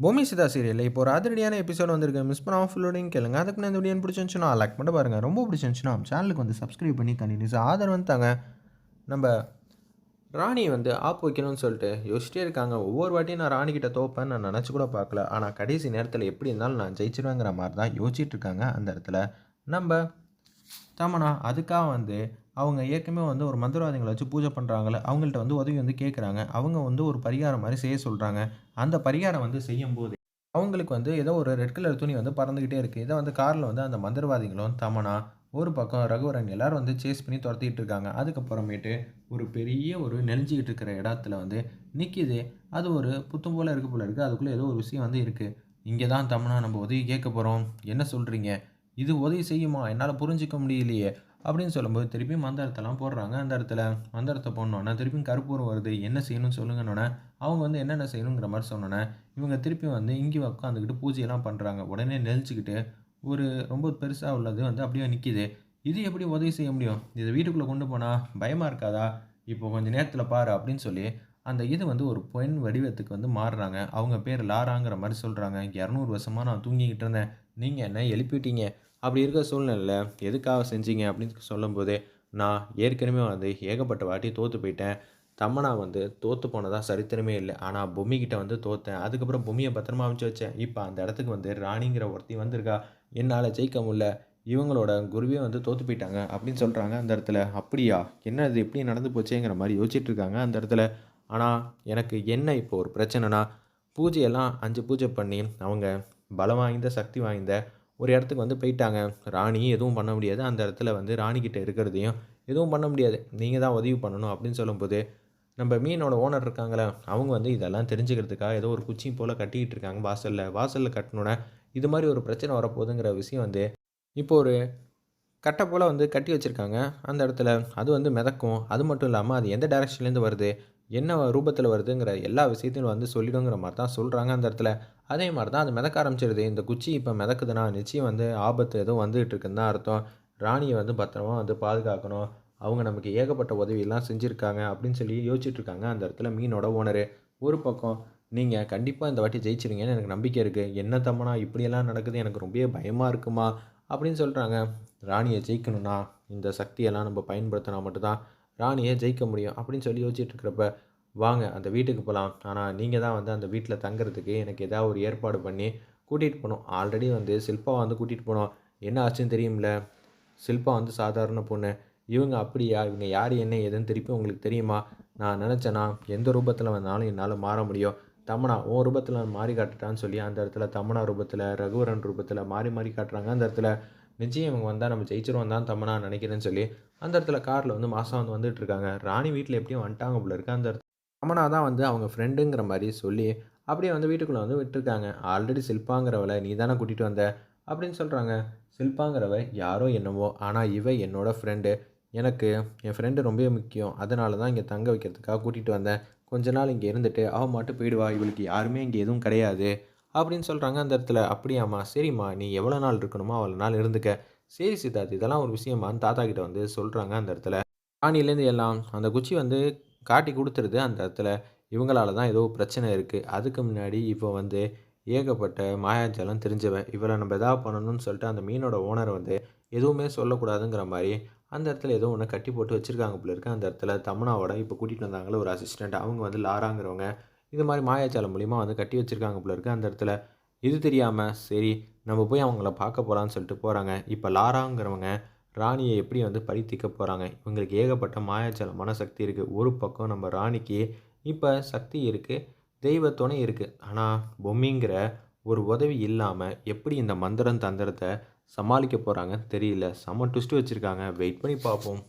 பூமி சிதா சீரியலில் இப்போ ஒரு அதிரடியான எபிசோட் வந்திருக்கு. மிஸ் பண்ணாமல் ஃபுல்லோடையும் கேளுங்க. அதுக்கு நான் இந்த வீடியோ பிடிச்சிருந்துச்சுன்னா லைக் மட்டும் பாருங்கள் ரொம்ப பிடிச்சிருந்துச்சுன்னா சேனலுக்கு வந்து சப்ஸ்கிரைப் பண்ணி கண்டினியூஸ் ஆதரவு தாங்க. நம்ம ராணி வந்து ஆப் வைக்கணும்னு சொல்லிட்டு யோசிச்சிட்டே இருக்காங்க. ஒவ்வொரு வாட்டியும் நான் ராணிக்கிட்ட தோப்பேன் நான் நினச்சி கூட பார்க்கல. ஆனால் கடைசி நேரத்தில் எப்படி இருந்தாலும் நான் ஜெயிச்சிருவேங்கிற மாதிரி தான் யோசிச்சுட்டு இருக்காங்க அந்த இடத்துல. நம்ம தமனா அதுக்காக வந்து அவங்க ஏற்கனவே வந்து ஒரு மந்திரவாதிகளை வச்சு பூஜை பண்ணுறாங்கள அவங்கள்ட்ட வந்து உதவி வந்து கேட்குறாங்க அவங்க வந்து ஒரு பரிகாரம் மாதிரி செய்ய சொல்கிறாங்க அந்த பரிகாரம் வந்து செய்யும்போது அவங்களுக்கு வந்து ஏதோ ஒரு ரெட் கலர் துணி வந்து பறந்துக்கிட்டே இருக்குது இதை வந்து காரில் வந்து அந்த மந்திரவாதிகளும் தமனா ஒரு பக்கம் ரகுவரன் எல்லோரும் வந்து சேஸ் பண்ணி துரத்திக்கிட்டு இருக்காங்க. அதுக்கப்புறமேட்டு ஒரு பெரிய ஒரு நெளிஞ்சிக்கிட்டு இருக்கிற இடத்துல வந்து நிற்கிது அது ஒரு புத்தம் போல் இருக்க போல இருக்குது அதுக்குள்ளே ஏதோ ஒரு விஷயம் வந்து இருக்குது இங்கே தான் தமனா நம்ம உதவி கேட்க போகிறோம் என்ன சொல்கிறீங்க இது உதவி செய்யுமா? என்னால் புரிஞ்சிக்க முடியலையே. அப்படின்னு சொல்லும்போது திருப்பி மந்திரத்தெல்லாம் போடுறாங்க. அந்த இடத்துல மந்திரத்தை போடணுன்னா திருப்பியும் கருப்பூரம் வருது. என்ன செய்யணும்னு சொல்லுங்கன்னொன்னே அவங்க வந்து என்னென்ன செய்யணுங்கிற மாதிரி சொன்னோன்னே இவங்க திருப்பி வந்து இங்கே உட்காந்துக்கிட்டு பூஜையெல்லாம் பண்ணுறாங்க உடனே நெளிச்சிக்கிட்டு ஒரு ரொம்ப பெருசாக உள்ளது வந்து அப்படியே நிற்கிது இது எப்படி உதவி செய்ய முடியும்? இதை வீட்டுக்குள்ளே கொண்டு போனால் பயமாக இருக்காதா? இப்போ கொஞ்சம் நேரத்தில் பாரு அப்படின்னு சொல்லி அந்த இது வந்து ஒரு பெண் வடிவத்துக்கு வந்து மாறுறாங்க. அவங்க பேர் லாராங்கிற மாதிரி சொல்கிறாங்க இரநூறு வருஷமாக நான் தூங்கிக்கிட்டு இருந்தேன். நீங்கள் என்ன எழுப்பிட்டீங்க? அப்படி இருக்கிற சூழ்நிலையில் எதுக்காக செஞ்சீங்க அப்படின்னு சொல்லும்போது நான் ஏற்கனவே வந்து ஏகப்பட்ட வாட்டி தோற்று போயிட்டேன். தம்மனா வந்து தோற்று போனதாக சரித்திரமே இல்லை. ஆனால் பொம்மிக்கிட்ட வந்து தோற்றேன் அதுக்கப்புறம் பொம்மியை பத்திரமா அமைச்சு வச்சேன். இப்போ அந்த இடத்துக்கு வந்து ராணிங்கிற ஒருத்தி வந்திருக்கா. என்னால் ஜெயிக்க முடியல. இவங்களோட குருவே வந்து தோற்று போயிட்டாங்க அப்படின்னு சொல்கிறாங்க அந்த இடத்துல. அப்படியா? என்ன இது எப்படி நடந்து போச்சேங்கிற மாதிரி யோசிச்சுட்டு இருக்காங்க அந்த இடத்துல. ஆனால் எனக்கு என்ன இப்போ ஒரு பிரச்சனைனா பூஜையெல்லாம் அஞ்சு பூஜை பண்ணி அவங்க பலம் வாய்ந்த சக்தி வாய்ந்த ஒரு இடத்துக்கு வந்து போயிட்டாங்க. ராணி எதுவும் பண்ண முடியாது. அந்த இடத்துல வந்து ராணிக்கிட்ட இருக்கிறதையும் எதுவும் பண்ண முடியாது. நீங்கள் தான் உதவி பண்ணணும் அப்படின்னு சொல்லும்போது நம்ம மீனோட ஓனர் இருக்காங்களே அவங்க வந்து இதெல்லாம் தெரிஞ்சுக்கிறதுக்காக ஏதோ ஒரு குச்சி போல் கட்டிக்கிட்டு இருக்காங்க வாசலில். வாசலில் கட்டினோன்னே இது மாதிரி ஒரு பிரச்சனை வரப்போகுதுங்கிற விஷயம் வந்து இப்போ ஒரு கட்டை போல் வந்து கட்டி வச்சுருக்காங்க. அந்த இடத்துல அது வந்து மிதக்கும். அது மட்டும் இல்லாமல் அது எந்த டைரக்ஷன்லேருந்து வருது? என்ன ரூபத்தில் வருதுங்கிற எல்லா விஷயத்தையும் வந்து சொல்லிடுங்கிற மாதிரி தான் சொல்கிறாங்க அந்த இடத்துல. அதே மாதிரி தான் அது மிதக்க ஆரம்பிச்சிருது. இந்த குச்சி இப்போ மிதக்குதுன்னா நிச்சயம் வந்து ஆபத்து எதுவும் வந்துகிட்டு இருக்குன்னு தான் அர்த்தம். ராணியை வந்து பத்திரமா வந்து பாதுகாக்கணும். அவங்க நமக்கு ஏகப்பட்ட உதவியெல்லாம் செஞ்சுருக்காங்க அப்படின்னு சொல்லி யோசிச்சுட்ருக்காங்க அந்த இடத்துல மீனோட ஓனரு. ஒரு பக்கம் நீங்கள் கண்டிப்பாக இந்த வாட்டி ஜெயிச்சிருங்கன்னு எனக்கு நம்பிக்கை இருக்குது என்ன தம்மனா இப்படியெல்லாம் நடக்குது? எனக்கு ரொம்ப பயமாக இருக்குமா? அப்படின்னு சொல்கிறாங்க ராணியை ஜெயிக்கணும்னா இந்த சக்தியெல்லாம் நம்ம பயன்படுத்தினா மட்டும்தான் ராணியை ஜெயிக்க முடியும் அப்படின்னு சொல்லி யோசிச்சுட்டு இருக்கிறப்ப வாங்க அந்த வீட்டுக்கு போகலாம் ஆனால் நீங்கள் தான் வந்து அந்த வீட்டில் தங்குறதுக்கு எனக்கு ஏதாவது ஒரு ஏற்பாடு பண்ணி கூட்டிகிட்டு போகணும். ஆல்ரெடி வந்து சில்பா வந்து கூட்டிகிட்டு போனோம். என்ன ஆச்சுன்னு தெரியும்ல? சில்பா வந்து சாதாரண பொண்ணு. இவங்க அப்படியா? இவங்க யார்? என்ன? ஏதுன்னு திருப்பி உங்களுக்கு தெரியுமா? நான் நினச்சேன்னா எந்த ரூபத்தில் வந்தாலும் என்னால் மாற முடியும். தமனா ஓ ரூபத்தில் மாறி காட்டுட்டான்னு சொல்லி அந்த இடத்துல தமனா ரூபத்தில் ரகுவரன் ரூபத்தில் மாறி மாறி காட்டுறாங்க. அந்த இடத்துல நிச்சயம் இவங்க வந்தால் நம்ம ஜெயிச்சிருவோம் தான் தமனா நினைக்கிறேன்னு சொல்லி அந்த இடத்துல காரில் வந்து மாதம் வந்து வந்துட்டு இருக்காங்க. ராணி வீட்டில் எப்படியும் வந்துட்டாங்க போல இருக்கு. அந்த இடத்துல தமனா தான் வந்து அவங்க ஃப்ரெண்டுங்கிற மாதிரி சொல்லி அப்படியே வந்து வீட்டுக்குள்ளே வந்து விட்டுருக்காங்க. ஆல்ரெடி சில்பாங்கிறவளை நீ தானே கூட்டிகிட்டு வந்த அப்படின்னு சொல்கிறாங்க சில்பாங்கிறவ யாரோ என்னவோ ஆனால் இவ என்னோடய ஃப்ரெண்டு எனக்கு என் ஃப்ரெண்டு ரொம்ப முக்கியம். அதனால தான் இங்கே தங்க வைக்கிறதுக்காக கூட்டிகிட்டு வந்தேன். கொஞ்ச நாள் இங்கே இருந்துட்டு அவள் மட்டும் போயிடுவா. இவளுக்கு யாருமே இங்கே எதுவும் கிடையாது. அப்படின்னு சொல்கிறாங்க அந்த இடத்துல. அப்படியாம்மா சரிம்மா நீ எவ்வளோ நாள் இருக்கணுமோ அவ்வளோ நாள் இருந்துக்க. சரி சித்தார்த் இதெல்லாம் ஒரு விஷயமான்னு தாத்தா கிட்ட வந்து சொல்கிறாங்க அந்த இடத்துல. ராணிலேருந்து எல்லாம் அந்த குச்சி வந்து காட்டி கொடுத்துருது அந்த இடத்துல. இவங்களால தான் ஏதோ பிரச்சனை இருக்குது அதுக்கு முன்னாடி இப்போ வந்து ஏகப்பட்ட மாயாஜலம் தெரிஞ்சவன் இவளை நம்ம எதாவது பண்ணணும்னு சொல்லிட்டு அந்த மீனோட ஓனர் வந்து எதுவுமே சொல்லக்கூடாதுங்கிற மாதிரி அந்த இடத்துல ஏதோ ஒன்று கட்டி போட்டு வச்சுருக்காங்க போல இருக்கு. அந்த இடத்துல தமனாவோட இப்போ கூட்டிகிட்டு வந்தாங்களே ஒரு அசிஸ்டண்ட் அவங்க வந்து லாராங்கிறவங்க இது மாதிரி மாயாச்சாலம் மூலிமா வந்து கட்டி வச்சுருக்காங்க போல இருக்குது அந்த இடத்துல இது தெரியாமல் சரி நம்ம போய் அவங்கள பார்க்க போகலான்னு சொல்லிட்டு போகிறாங்க இப்போ லாராங்கிறவங்க ராணியை எப்படி வந்து பறித்திக்க போகிறாங்க இவங்களுக்கு ஏகப்பட்ட மாயாஜால மனசக்தி இருக்குது ஒரு பக்கம் நம்ம ராணிக்கு இப்போ சக்தி இருக்குது தெய்வ துணை இருக்குது ஆனால் பொம்மிங்கிற ஒரு உதவி இல்லாமல் எப்படி இந்த மந்திரம் தந்திரத்தை சமாளிக்க போகிறாங்க தெரியல. செம்ம ட்விஸ்ட்டு வச்சுருக்காங்க. வெயிட் பண்ணி பார்ப்போம்.